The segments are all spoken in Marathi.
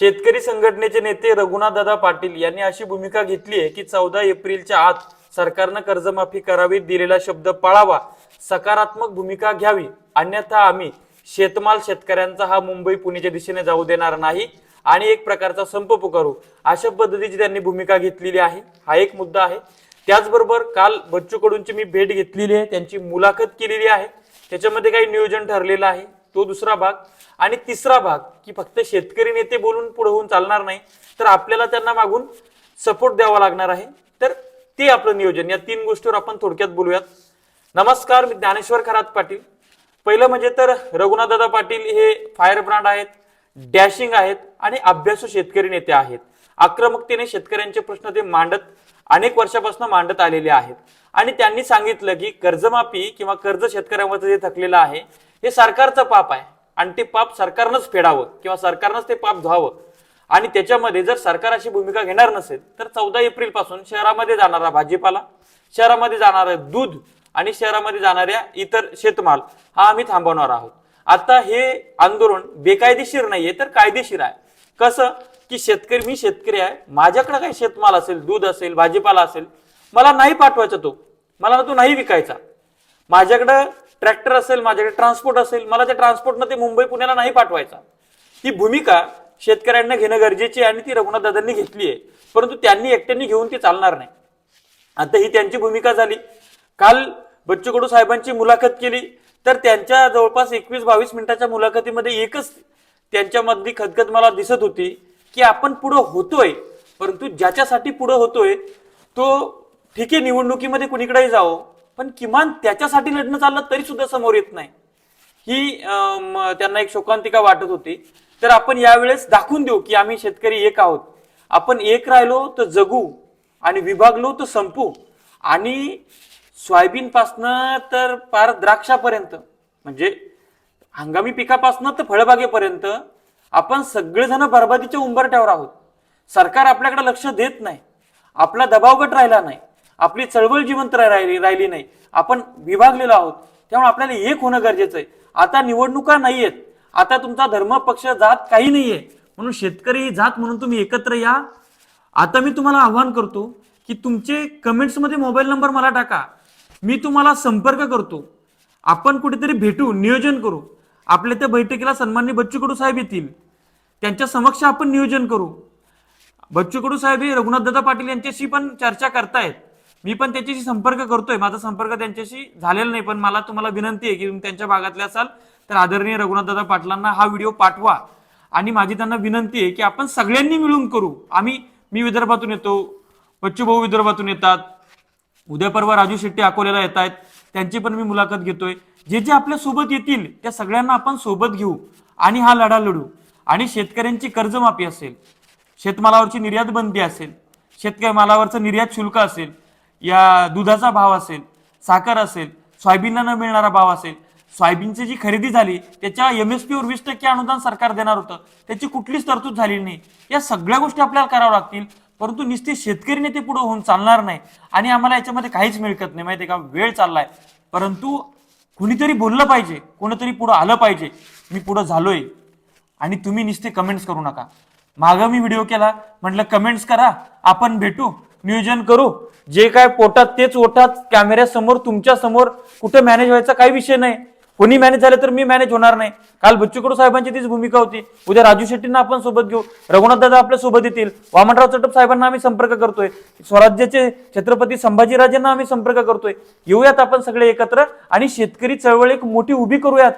शेतकरी संघटनेचे नेते रघुनाथदादा पाटील यांनी अशी भूमिका घेतली आहे की चौदा एप्रिलच्या आत सरकारनं कर्जमाफी करावी दिलेला शब्द पाळावा सकारात्मक भूमिका घ्यावी. अन्यथा आम्ही शेतमाल शेतकऱ्यांचा हा मुंबई पुणेच्या दिशेने जाऊ देणार नाही आणि एक प्रकारचा संप पुकारू अशा पद्धतीची त्यांनी भूमिका घेतलेली आहे. हा एक मुद्दा आहे. त्याचबरोबर काल बच्चू कडूंची मी भेट घेतलेली आहे. त्यांची मुलाखत केलेली आहे. त्याच्यामध्ये काही नियोजन ठरलेलं आहे. तो दुसरा भाग. आणि तिसरा भाग की फक्त शेतकरी नेते बोलून पुढे होऊन चालणार नाही तर आपल्याला त्यांना मागून सपोर्ट द्यावा लागणार आहे. तर ते आपलं नियोजन. या तीन गोष्टीवर आपण थोडक्यात बोलूयात. नमस्कार मी ज्ञानेश्वर खरात पाटील. पहिलं म्हणजे तर रघुनाथदादा पाटील हे फायर ब्रँड आहेत डॅशिंग आहेत आणि अभ्यासू शेतकरी नेते आहेत. आक्रमकतेने शेतकऱ्यांचे प्रश्न ते मांडत अनेक वर्षापासून मांडत आलेले आहेत. आणि त्यांनी सांगितलं की कर्जमाफी किंवा कर्ज शेतकऱ्यांवरचं जे थकलेलं आहे हे सरकारचं पाप आहे. आणि ते पाप सरकारनंच फेडावं किंवा सरकारनंच ते पाप धुवावं. आणि त्याच्यामध्ये जर सरकार अशी भूमिका घेणार नसेल तर चौदा एप्रिलपासून शहरामध्ये जाणारा भाजीपाला शहरामध्ये जाणारं दूध आणि शहरामध्ये जाणाऱ्या इतर शेतमाल हा आम्ही थांबवणार आहोत. आता हे आंदोलन बेकायदेशीर नाहीये तर कायदेशीर आहे. कसं? की शेतकरी मी शेतकरी आहे. माझ्याकडे काही शेतमाल असेल दूध असेल भाजीपाला असेल मला नाही पाठवायचा तो. मला तो नाही विकायचा. माझ्याकडं ट्रॅक्टर असेल माझ्याकडे ट्रान्सपोर्ट असेल मला त्या ट्रान्सपोर्टनं ते मुंबई पुण्याला नाही पाठवायचा. ही भूमिका शेतकऱ्यांना घेणं गरजेची आणि ती रघुनाथ दादांनी घेतली आहे. परंतु त्यांनी एकट्यांनी घेऊन ती चालणार नाही. आता ही त्यांची भूमिका झाली. काल बच्चू कडू साहेबांची मुलाखत केली. तर त्यांच्या जवळपास एकवीस बावीस मिनिटाच्या मुलाखतीमध्ये एकच त्यांच्यामधली खदखद मला दिसत होती की आपण पुढं होतोय परंतु ज्याच्यासाठी पुढं होतोय तो ठीक आहे निवडणुकीमध्ये कुणीकडेही जावं. पण किमान त्याच्यासाठी लढणं चाललं तरी सुद्धा समोर येत नाही. ही त्यांना एक शोकांतिका वाटत होती. तर आपण यावेळेस दाखवून देऊ की आम्ही शेतकरी एक आहोत. आपण एक राहिलो तर जगू आणि विभागलो तर संपू. आणि सोयाबीन पासनं तर पार द्राक्षापर्यंत म्हणजे हंगामी पिकापासनं तर फळबागेपर्यंत आपण सगळेजण बरबादीच्या उंबरठ्यावर आहोत. सरकार आपल्याकडे लक्ष देत नाही. आपला दबावगट राहिला नाही. आपली चळवळ जिवंत राहिली राहिली नाही. आपण विभागलेलो आहोत. त्यामुळे आपल्याला एक होणं गरजेचं आहे. आता निवडणुका नाही आहेत आता तुमचा धर्म पक्ष जात काही नाहीये. म्हणून शेतकरी ही जात म्हणून तुम्ही एकत्र या. आता मी तुम्हाला आव्हान करतो की तुमचे कमेंट्समध्ये मोबाईल नंबर मला टाका. मी तुम्हाला संपर्क करतो. आपण कुठेतरी भेटू नियोजन करू. आपल्या त्या बैठकीला सन्मान्य बच्चू कडू साहेब येतील. त्यांच्या समक्ष आपण नियोजन करू. बच्चू कडू साहेब हे रघुनाथदादा पाटील यांच्याशी पण चर्चा करतायत. मी पण त्यांच्याशी संपर्क करतोय. माझा संपर्क त्यांच्याशी झालेला नाही पण मला तुम्हाला विनंती आहे की तुम्ही त्यांच्या भागातले असाल तर आदरणीय रघुनाथदादा पाटलांना हा व्हिडिओ पाठवा. आणि माझी त्यांना विनंती आहे की आपण सगळ्यांनी मिळून करू. आम्ही मी विदर्भातून येतो बच्चू भाऊ विदर्भातून येतात उद्या परवा राजू शेट्टी अकोल्याला येत आहेत त्यांची पण मी मुलाखत घेतोय. जे जे आपल्यासोबत येतील त्या सगळ्यांना आपण सोबत घेऊ आणि हा लढा लढू. आणि शेतकऱ्यांची कर्जमाफी असेल शेतमालावरची निर्यात बंदी असेल शेतकरी मालावरचं निर्यात शुल्क असेल या दुधाचा भाव असेल साखर असेल सोयाबीनला न मिळणारा भाव असेल सोयाबीनची जी खरेदी झाली त्याच्या एम एस पीवर वीस टक्के अनुदान सरकार देणार होतं. त्याची कुठलीच तरतूद झालेली नाही. या सगळ्या गोष्टी आपल्याला कराव्या लागतील परंतु नुसते शेतकरी नेते पुढे होऊन चालणार नाही. आणि आम्हाला याच्यामध्ये काहीच मिळकत नाही. माहिती का? वेळ चाललाय. परंतु कुणीतरी बोललं पाहिजे कोणीतरी पुढं आलं पाहिजे. मी पुढं झालोय. आणि तुम्ही नुसते कमेंट्स करू नका. मागं मी व्हिडिओ केला. म्हटलं कमेंट्स करा. आपण भेटू. नियोजन करू. जे काय पोटात तेच ओठात कॅमेऱ्यासमोर तुमच्यासमोर कुठे मॅनेज व्हायचा काही विषय नाही. कोणी मॅनेज झालं तर मी मॅनेज होणार नाही. काल बच्चू कडू साहेबांची तीच भूमिका होती. उद्या राजू शेट्टींना आपण सोबत घेऊ. रघुनाथ दादा आपल्यासोबत येतील. वामनराव चटप साहेबांना आम्ही संपर्क करतोय. स्वराज्याचे छत्रपती संभाजीराजेंना आम्ही संपर्क करतोय. येऊयात आपण सगळे एकत्र आणि शेतकरी चळवळ एक मोठी उभी करूयात.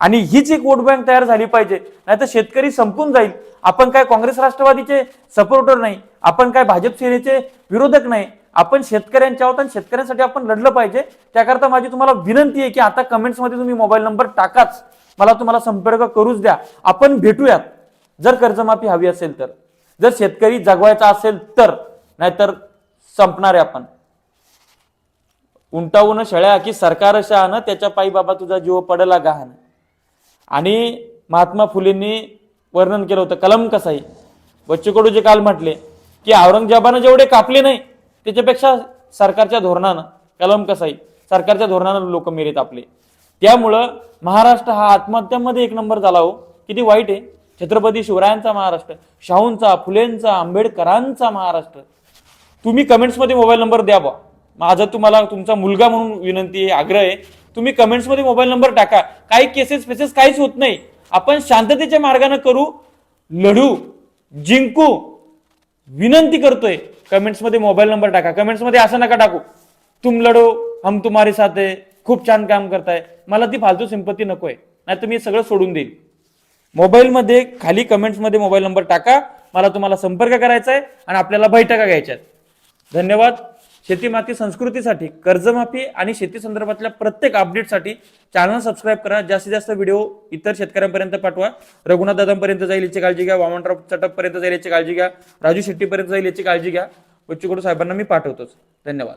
आणि हीच एक वोट बँक तयार झाली पाहिजे. नाहीतर शेतकरी संपून जाईल. आपण काय काँग्रेस राष्ट्रवादीचे सपोर्टर नाही. आपण काय भाजप सेनेचे विरोधक नाही. आपण शेतकऱ्यांच्या आहोत आणि शेतकऱ्यांसाठी आपण लढलं पाहिजे. त्याकरता माझी तुम्हाला विनंती आहे की आता कमेंट्समध्ये तुम्ही मोबाईल नंबर टाकाच. मला तुम्हाला संपर्क करूच द्या. आपण भेटूयात. जर कर्जमाफी हवी असेल तर. जर शेतकरी जगवायचा असेल तर. नाहीतर संपणार आहे आपण. उंटावून शेळ्या की सरकार शहानं त्याच्या पायी बाबा तुझा जीव पडला गहाण. आणि महात्मा फुलेंनी वर्णन केलं होतं कलम कसाई. बच्चू कडू जे काल म्हटले की औरंगजेबानं जेवढे कापले नाही त्याच्यापेक्षा सरकारच्या धोरणानं कलम कसाई सरकारच्या धोरणानं लोक मेरेत आपले. त्यामुळं महाराष्ट्र हा आत्महत्यामध्ये एक नंबर झाला हो. किती वाईट आहे. छत्रपती शिवरायांचा महाराष्ट्र शाहूंचा फुलेंचा आंबेडकरांचा महाराष्ट्र. तुम्ही कमेंट्समध्ये मोबाईल नंबर द्या बा माझा तुम्हाला तुमचा मुलगा म्हणून विनंती आहे आग्रह आहे. तुम्ही कमेंट्समध्ये मोबाईल नंबर टाका. काही केसेस फेसेस काहीच होत नाही. आपण शांततेच्या मार्गाने करू लढू जिंकू विनंती करतोय. कमेंट्समध्ये मोबाईल नंबर टाका. कमेंट्समध्ये असं नका टाकू तुम लढो हम तुम्हारे साथ आहे खूप छान काम करताय. मला ती फालतू सिंपत्ती नकोय नाही तर मी सगळं सोडून देईल. मोबाईलमध्ये खाली कमेंट्समध्ये मोबाईल नंबर टाका. मला तुम्हाला संपर्क करायचा आहे आणि आपल्याला बैठका घ्यायच्या आहेत. धन्यवाद. शेतीमाती संस्कृतीसाठी कर्जमाफी आणि शेती संदर्भातल्या प्रत्येक अपडेटसाठी चॅनल सबस्क्राईब करा. जास्तीत जास्त व्हिडिओ इतर शेतकऱ्यांपर्यंत पाठवा. रघुनाथ दादांपर्यंत जाईल याची काळजी घ्या. वामनराव चटपपर्यंत जाईल याची काळजी घ्या. राजू शेट्टीपर्यंत जाईल याची काळजी घ्या. बच्चूकडू साहेबांना मी पाठवतोच. धन्यवाद.